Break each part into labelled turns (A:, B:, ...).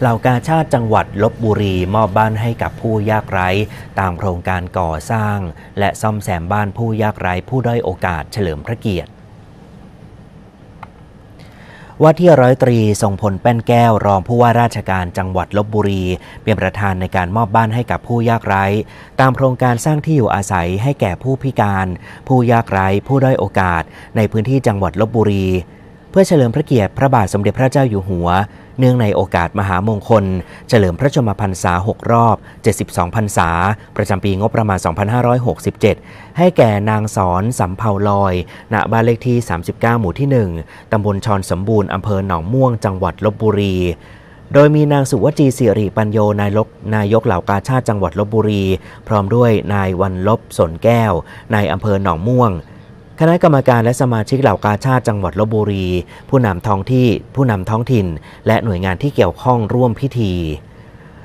A: เหล่ากาชาติจังหวัดลบบุรีมอบบ้านให้กับผู้ยากไร้ ตามโครงการก่อสร้าง และซ่อมแซมบ้านผู้ยากไร้ผู้ด้อยโอกาสเฉลิมพระเกียรติว่าที่ร้อยตรีทรงพลแป้นแก้วรองผู้ว่าราชการจังหวัดลบบุรี เป็นประธานในการมอบบ้านให้กับผู้ยากไร้ ตามโครงการสร้างที่อยู่อาศัยให้แก่ผู้พิการ ผู้ยากไร้ผู้ด้อยโอกาส ในพื้นที่จังหวัดลบบุรี เพื่อเฉลิมพระเกียรติพระบาทสมเด็จพระเจ้าอยู่หัว เนื่องในโอกาสมหามงคล เฉลิมพระชนมพรรษา 6 รอบ 72 พรรษา ประจำปีงบประมาณ 2567 ให้แก่นางสอนสำเภาลอย ณ บ้านเลขที่ 39 หมู่ที่ 1 ตำบลชอนสมบูรณ์ อำเภอหนองม่วง จังหวัดลบบุรีโดยมีนางสุวจีสิริปัญโยนายกนายกเหล่ากาชาติจังหวัดลบบุรี พร้อมด้วยนายวันลบสนแก้ว นายอำเภอหนองม่วง คณะกรรมการและสมาชิกเหล่ากาชาติจังหวัดลบบุรี ผู้นำท้องที่ ผู้นำท้องถิ่น และหน่วยงานที่เกี่ยวข้องร่วมพิธี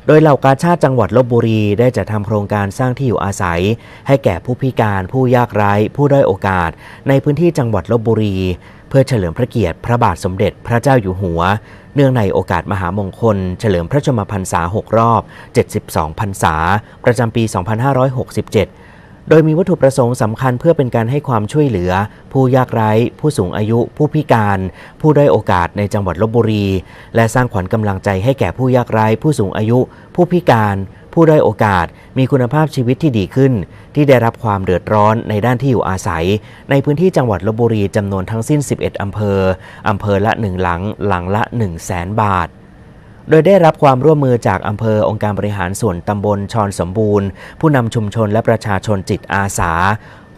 A: โดยเหล่ากาชาติจังหวัดลบบุรีได้จัดทำโครงการสร้างที่อยู่อาศัย ให้แก่ผู้พิการ ผู้ยากไร้ ผู้ด้อยโอกาส ในพื้นที่จังหวัดลบบุรี เพื่อเฉลิมพระเกียรติพระบาทสมเด็จพระเจ้าอยู่หัว เนื่องในโอกาสมหามงคล เฉลิมพระชนมพรรษา 6 รอบ 72 พรรษา ประจำปี 2567 โดยมีวัตถุประสงค์สำคัญเพื่อเป็นการให้ความช่วยเหลือ ผู้ยากไร้ ผู้สูงอายุ ผู้พิการ ผู้ด้อยโอกาสในจังหวัดลบบุรี และสร้างขวัญกำลังใจให้แก่ผู้ยากไร้ ผู้สูงอายุ ผู้พิการ ผู้ด้อยโอกาส มีคุณภาพชีวิตที่ดีขึ้น ที่ได้รับความเดือดร้อนในด้านที่อยู่อาศัย ในพื้นที่จังหวัดลบบุรีจำนวนทั้งสิ้น 11อำเภออำเภอละ 1 หลัง หลังละ 1 0 0 0 0แสนบาท โดยได้รับความร่วมมือจากอำเภอองค์การบริหารส่วนตำบลชอนสมบูรณ์ ผู้นำชุมชนและประชาชนจิตอาสา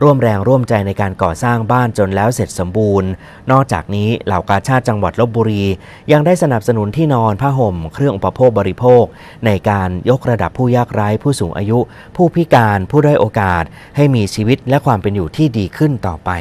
A: ร่วมแรงร่วมใจในการก่อสร้างบ้านจนแล้วเสร็จสมบูรณ์ นอกจากนี้เหล่ากาชาติจังหวัดลบบุรี ยังได้สนับสนุนที่นอนผ้าห่ม เครื่องอุปโภคบริโภค ในการยกระดับผู้ยากไร้ ผู้สูงอายุ ผู้พิการผู้ด้อยโอกาส ให้มีชีวิตและความเป็นอยู่ที่ดีขึ้นต่อไป